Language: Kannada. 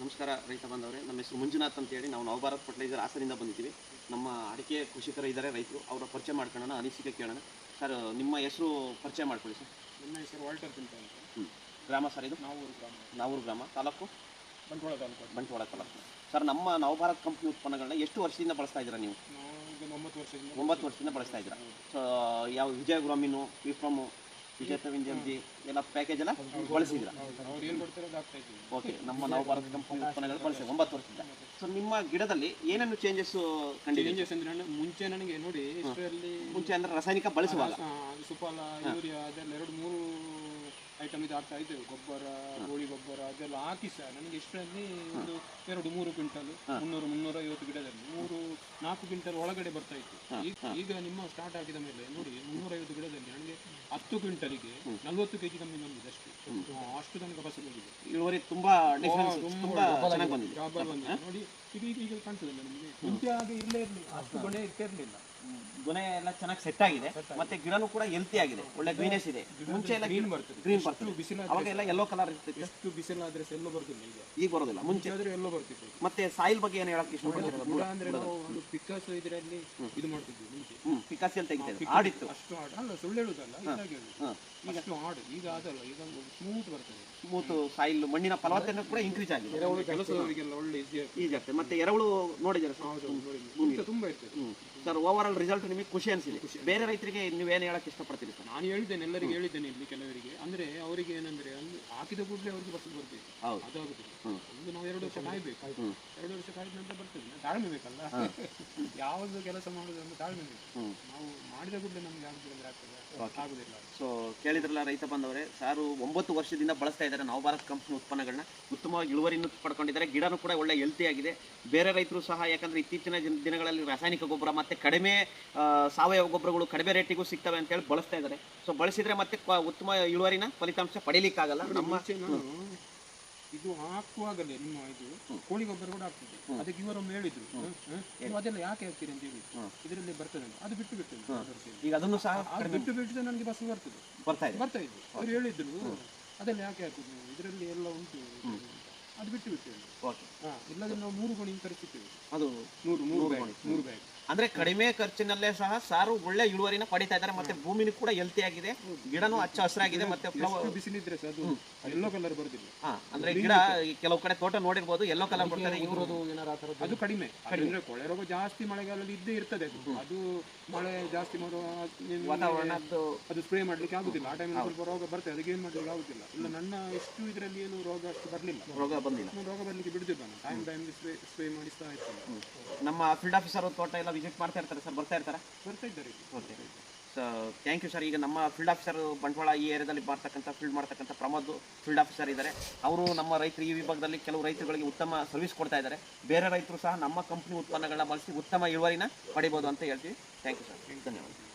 ನಮಸ್ಕಾರ ರೈತ ಬಂದವರೇ ನಮ್ಮ ಹೆಸರು ಮಂಜುನಾಥ್ ಅಂತೇಳಿ ನಾವು ನವಭಾರತ್ ಫರ್ಟಿಲೈಸರ್ ಹಾಸನಿಂದ ಬಂದಿದ್ದೀವಿ. ನಮ್ಮ ಅಡಿಕೆ ಕೃಷಿಕರ ಇದ್ದಾರೆ ರೈತರು. ಅವರ ಪರಿಚಯ ಮಾಡ್ಕೊಳ್ಳೋಣ ಅನಿಸಿಕೆ ಕೇಳೋಣ. ಸರ್ ನಿಮ್ಮ ಹೆಸರು ಪರಿಚಯ ಮಾಡ್ಕೊಳ್ಳಿ ಸರ್. ನಿಮ್ಮ ಹೆಸರು ವಾಲ್ಟರ್ ಅಂತ ಹ್ಞೂ ಗ್ರಾಮ ಸರ್ ಇದು? ನಾವೂರು ಗ್ರಾಮ. ನಾವೂರು ಗ್ರಾಮ. ತಾಲೂಕು? ಬಂಟ್ವಾಳ ತಾಲೂಕು. ಬಂಟ್ವಾಳ ತಾಲೂಕು. ಸರ್ ನಮ್ಮ ನವಭಾರತ್ ಕಂಪ್ನಿ ಉತ್ಪನ್ನಗಳನ್ನ ಎಷ್ಟು ವರ್ಷದಿಂದ ಬಳಸ್ತಾ ಇದ್ದೀರಾ ನೀವು? ನಾವು ಒಂಬತ್ತು ವರ್ಷದಿಂದ ಒಂಬತ್ತು ವರ್ಷದಿಂದ ಬಳಸ್ತಾ ಇದ್ದೀರಾ. ಸೊ ಯಾವ ವಿಜಯ ಗ್ರಾಮೀನು ವಿಫ್ರಮು ಜಿ ಎಲ್ಲ ಪ್ಯಾಕೇಜ್ ಎಲ್ಲ ಓಕೆ ನಮ್ಮ ನವಭಾರತ್ ಕಂಪ್ನಿ ಉತ್ಪನ್ನಗಳು ಬಳಸಿ ಒಂಬತ್ತು ವರ್ಷದಿಂದ. ಸೊ ನಿಮ್ಮ ಗಿಡದಲ್ಲಿ ಏನೇನು ಚೇಂಜಸ್ ಕಂಡಿದೆ? ಚೇಂಜಸ್ ಅಂದ್ರೆ ಮುಂಚೆ ನನಗೆ ನೋಡಿ ಇಷ್ಟರಲ್ಲಿ ಮುಂಚೆ ಅಂದ್ರೆ ರಾಸಾಯನಿಕ ಬಳಸುವಾಗ? ಸುಪಾಲ ಯೂರಿಯಾ ಅದೆಲ್ಲ ಎರಡು ಮೂರು ಐಟಮ್ ಇದು ಹಾಕ್ತಾ ಇದ್ದೇವೆ. ಗೊಬ್ಬರ ಕೋಳಿ ಗೊಬ್ಬರ ಅದೆಲ್ಲ ಹಾಕಿ ಸರ್ ನನಗೆ ಇಷ್ಟರಲ್ಲಿ ಒಂದು ಎರಡು ಮೂರು ಕ್ವಿಂಟಲ್ ಮುನ್ನೂರು ಮುನ್ನೂರ ಐವತ್ತು ಗಿಡದಲ್ಲಿ ಮೂರು ನಾಲ್ಕು ಕ್ವಿಂಟಲ್ ಒಳಗಡೆ ಬರ್ತಾ ಇತ್ತು. ಈಗ- ಈಗ ನಿಮ್ಮ ಸ್ಟಾರ್ಟ್ ಆಗಿದ ಮೇಲೆ ನೋಡಿ ಮುನ್ನೂರೈವತ್ತು ಗಿಡದಲ್ಲಿ ನನಗೆ ಹತ್ತು ಕ್ವಿಂಟಲ್ಗೆ ನಲ್ವತ್ತು ಕೆಜಿ ಕಮ್ಮಿ ಬಂದಿದೆ ಅಷ್ಟು. ಅಷ್ಟು ತನಕ ಫಸಲು ಹೋಗಿದೆ ಇಳುವರಿ ತುಂಬಾ ಬಂದಿದೆ. ನೋಡಿ ಈಗ ಈಗ ಕಾಣ್ತದೆ ನಿಮಗೆ? ಮುಂಚೆ ಹಾಗೆ ಇಲ್ಲೇ ಇರಲಿಲ್ಲ ಅಷ್ಟು ಗೊನೆ ಇರ್ತಿರ್ಲಿಲ್ಲ ಗೊನೆ ಎಲ್ಲ ಚೆನ್ನಾಗಿ ಸೆಟ್ ಆಗಿದೆ. ಮತ್ತೆ ಗಿಡನೂ ಕೂಡ ಹೆಲ್ತಿ ಆಗಿದೆ. ಒಳ್ಳೆ ಗ್ರೀನೆಸ್ ಇದೆ. ಮುಂಚೆ ಎಲ್ಲ ಗ್ರೀನ್ ಬರ್ತದೆ. ಗ್ರೀನ್ ಬರ್ತದೆ. ಬಿಸಿಲು ಅವಾಗ ಎಲ್ಲ ಯೆಲ್ಲೋ ಕಲರ್ ಇರ್ತದೆ ಎಷ್ಟು ಬಿಸಿಲು ಆದ್ರೆ ಎಲ್ಲೋ ಬರ್ತಿಲ್ಲ ಈಗ. ಈಗ ಬರೋದಿಲ್ಲ. ಮುಂಚೆ ಆದ್ರೆ ಎಲ್ಲೋ ಬರ್ತಿತ್ತು ಮತ್ತೆ ಸಾಯಿಲ್ ಬಗ್ಗೆ ಏನು ಹೇಳಕ್ ಇಷ್ಟಪಡ್ತೀರಾ ಬುಡ ಅಂದ್ರೆ ನಾವು ಒಂದು ಪಿಕಾಸ್ ಇದರಲ್ಲಿ ಇದು ಮಾಡ್ತಿದ್ವಿ ಮುಂಚೆ. ಪಿಕಾಸಿ ಅಲ್ಲಿ ತೆಗಿತಾ ಆಡಿತ್ತು. ಅಷ್ಟು ಹಾಡು ಅಲ್ಲ ಸುಳ್ಳು ಹೇಳುದಲ್ಲ ಇದಾಗಿ. ಈಗ ಅಷ್ಟು ಹಾಡು ಈಗ ಅದಲ್ಲ ಈಗ ಸ್ಮೂತ್ ಬರ್ತದೆ. ಸ್ಮೂತ್ ಸಾಯಿಲ್ ಮಣ್ಣಿನ ಫಲವತ್ತತೆ ಕೂಡ ಇನ್ಕ್ರೀಸ್ ಆಗಿದೆ. ಕೆಲಸದವರಿಗೆಲ್ಲ ಒಳ್ಳೆ ಈಸಿ ಆಗ್ತದೆ. ಮತ್ತೆ ಎರವಳು ನೋಡಿದ್ದಾರೆ ತುಂಬಾ ಇರ್ತದೆ. ಸರ್ ಓವರ್ ಆಲ್ ರಿಸಲ್ಟ್ ನಿಮಗೆ ಖುಷಿ ಅನಿಸಿದೆ. ಬೇರೆ ರೈತರಿಗೆ ನೀವೇನು ಹೇಳಕ್ಕೆ ಇಷ್ಟಪಡ್ತೀರಿ ಸರ್? ನಾನು ಹೇಳಿದ್ದೇನೆ ಎಲ್ಲರಿಗೆ ಹೇಳಿದ್ದೇನೆ ಇಲ್ಲಿ ಕೆಲವರಿಗೆ. ಅಂದರೆ ಅವರಿಗೆ ಏನಂದ್ರೆ ಹಾಕಿದ ಕೂಡಲೇ ಅವರಿಗೆ ಬರ್ತದೆ ಹೌದು. ಅದಾಗುತ್ತೆ. ಒಂದು ನಾವು ಎರಡು ವರ್ಷ ಕಾಯ್ಬೇಕು. ಎರಡು ವರ್ಷ ಕಾಯ್ದ ನಂತರ ಬರ್ತದೆ. ತಾಳ್ಮೆ ಬೇಕಲ್ಲ? ಯಾವ್ದು ಕೆಲಸ ಮಾಡುದು ಅಂದ್ರೆ ತಾಳ್ಮೆ ಬೇಕು. ನಾವು ಮಾಡಿದ ಕೂಡಲೇ ನಮ್ಗೆ ಆಗುದಿಲ್ಲ ತೊಂದರೆ ಆಗ್ತದೆ? ಆಗುದಿಲ್ಲ. ಸೊ ಕೇಳಿದ್ರಲ್ಲ ರೈತ ಬಂದವರೇ ಸಾರು ಒಂಬತ್ತು ವರ್ಷದಿಂದ ಬಳಸ್ತಾ ಇದ್ದಾರೆ ನವಭಾರತ್ ಕಂಪ್ನಿ ಉತ್ಪನ್ನಗಳನ್ನ. ಉತ್ತಮವಾಗಿ ಇಳುವರಿನೂ ಪಡ್ಕೊಂಡಿದ್ದಾರೆ. ಗಿಡನೂ ಕೂಡ ಒಳ್ಳೆ ಹೆಲ್ತಿ ಆಗಿದೆ. ಬೇರೆ ರೈತರು ಸಹ ಯಾಕಂದ್ರೆ ಇತ್ತೀಚಿನ ದಿನ- ದಿನಗಳಲ್ಲಿ ರಾಸಾಯನಿಕ ಗೊಬ್ಬರ ಮತ್ತೆ ಕಡಿಮೆ ಸಾವಯವ ಗೊಬ್ಬರಗಳು ಕಡಿಮೆ ರೇಟಿಗೂ ಸಿಗ್ತವೆ ಅಂತೇಳಿ ಬಳಸ್ತಾ ಇದ್ದಾರೆ. ಸೊ ಬಳಸಿದ್ರೆ ಮತ್ತೆ ಉತ್ತಮ ಇಳುವರಿನ ಫಲಿತಾಂಶ ಪಡೀಲಿಕ್ಕಾಗಲ್ಲ. ನಮ್ಮ ಇದು ಹಾಕುವಾಗಲೇ ನಿಮ್ಮ ಇದು ಕೋಳಿ ಗೊಬ್ಬರ ಕೂಡ ಆಗ್ತದೆ ಅದಕ್ಕೆ ಇವರೊಮ್ಮೆ ಹೇಳಿದ್ರು. ನೀವು ಅದೆಲ್ಲ ಯಾಕೆ ಹಾಕ್ತೀರಿ ಅಂತ ಹೇಳಿ. ಇದರಲ್ಲಿ ಬರ್ತದೆ ಅದು ಬಿಟ್ಟು ಬಿಟ್ಟು. ಈಗ ಅದನ್ನು ಸಹ ಅದು ಬಿಟ್ಟು ಬಿಟ್ಟು ನನಗೆ ಬಸ್ ಬರ್ತದೆ. ಬರ್ತಾ ಇದೆ. ಬರ್ತಾ ಇದ್ದು ಅವ್ರು ಹೇಳಿದ್ರು ಅದೆಲ್ಲ ಯಾಕೆ ಹಾಕಿದ್ರು ನೀವು? ಇದರಲ್ಲಿ ಎಲ್ಲ ಉಂಟು. ಅದು ಬಿಟ್ಟು ಬಿಟ್ಟು ಓಕೆ. ಇಲ್ಲದ್ರೆ ನಾವು ಮೂರು ಗೋಣಿ ತರಿಸಿದ್ದೇವೆ ಅದು ನೂರು ಮೂರು ಬ್ಯಾಗ್. ಅಂದ್ರೆ ಕಡಿಮೆ ಖರ್ಚಿನಲ್ಲೇ ಸಹ ಸಾರು ಒಳ್ಳೆ ಇಳುವರಿನ ಪಡಿತಾ ಇದ್ದಾರೆ. ಮತ್ತೆ ಭೂಮಿನೂ ಕೂಡ ಹೆಲ್ತಿ ಆಗಿದೆ. ಗಿಡನೂ ಹಚ್ಚ ಹಸಿರಾಗಿದೆ. ಮತ್ತೆ ಬಿಸಿಲಿದ್ರೆ ಎಲ್ಲೋ ಕಲರ್ ಬರುದಿಲ್ಲ. ಹಾ ಅಂದ್ರೆ ಗಿಡ ಕೆಲವು ಕಡೆ ತೋಟ ನೋಡಿರ್ಬೋದು ಎಲ್ಲೋ ಕಲರ್ ಬರ್ತಾರೆ ಇವರು ಅದು ಕಡಿಮೆ. ಅಂದ್ರೆ ಕೊಳೆ ರೋಗ ಜಾಸ್ತಿ ಮಳೆಗಾಲದಲ್ಲಿ ಇದ್ದೇ ಇರ್ತದೆ. ಅದು ಮಳೆ ಜಾಸ್ತಿ ಮಾಡುವ ನಿಮ್ಗೆ ವಾತಾವರಣದ್ದು ಅದು ಸ್ಪ್ರೇ ಮಾಡ್ಲಿಕ್ಕೆ ಆಗುದಿಲ್ಲ. ಆ ಟೈಮಲ್ಲಿ ಸ್ವಲ್ಪ ರೋಗ ಬರ್ತದೆ. ಅದಕ್ಕೆ ಏನ್ ಮಾಡ್ಲಿಕ್ಕೆ ಆಗುದಿಲ್ಲ. ಇಲ್ಲ ನನ್ನ ಎಷ್ಟು ಇದರಲ್ಲಿ ಏನು ರೋಗ ಅಷ್ಟು ಬರ್ಲಿಲ್ಲ. ರೋಗ ಬಂದಿಲ್ಲ. ರೋಗ ಬರ್ಲಿಕ್ಕೆ ಬಿಡುದಿಲ್ಲ ನಾನು. ಟೈಮ್ ಟೈಮ್ ಸ್ಪ್ರೇ ಸ್ಪ್ರೇ ಮಾಡಿಸ್ತಾ ಇರ್ತೇನೆ. ನಮ್ಮ ಫೀಲ್ಡ್ ಆಫೀಸರ್ ತೋಟ ಎಲ್ಲ ವಿಸಿಟ್ ಮಾಡ್ತಾ ಇರ್ತಾರೆ ಸರ್ ಬರ್ತಾ ಇರ್ತಾರೆ? ಬರ್ತಾ ಇದ್ದಾರೆ okay. So thank you sir ಈಗ ನಮ್ಮ ಫೀಲ್ಡ್ ಆಫೀಸರ್ ಬಂಟ್ವಾಳ ಈ ಏರಿಯಾದಲ್ಲಿ ಮಾಡ್ತಕ್ಕಂಥ ಫೀಲ್ಡ್ ಮಾಡ್ತಕ್ಕಂಥ ಪ್ರಮೋದ್ ಫೀಲ್ಡ್ ಆಫೀಸರ್ ಇದ್ದಾರೆ. ಅವರು ನಮ್ಮ ರೈತರು ಈ ವಿಭಾಗದಲ್ಲಿ ಕೆಲವು ರೈತರುಗಳಿಗೆ ಉತ್ತಮ ಸರ್ವಿಸ್ ಕೊಡ್ತಾ ಇದ್ದಾರೆ. ಬೇರೆ ರೈತರು ಸಹ ನಮ್ಮ ಕಂಪ್ನಿ ಉತ್ಪನ್ನಗಳನ್ನ ಬಳಸಿ ಉತ್ತಮ ಇಳುವರಿನ ಪಡಿಬೋದು ಅಂತ ಹೇಳ್ತೀವಿ. ಥ್ಯಾಂಕ್ ಯು ಸರ್ ಧನ್ಯವಾದ.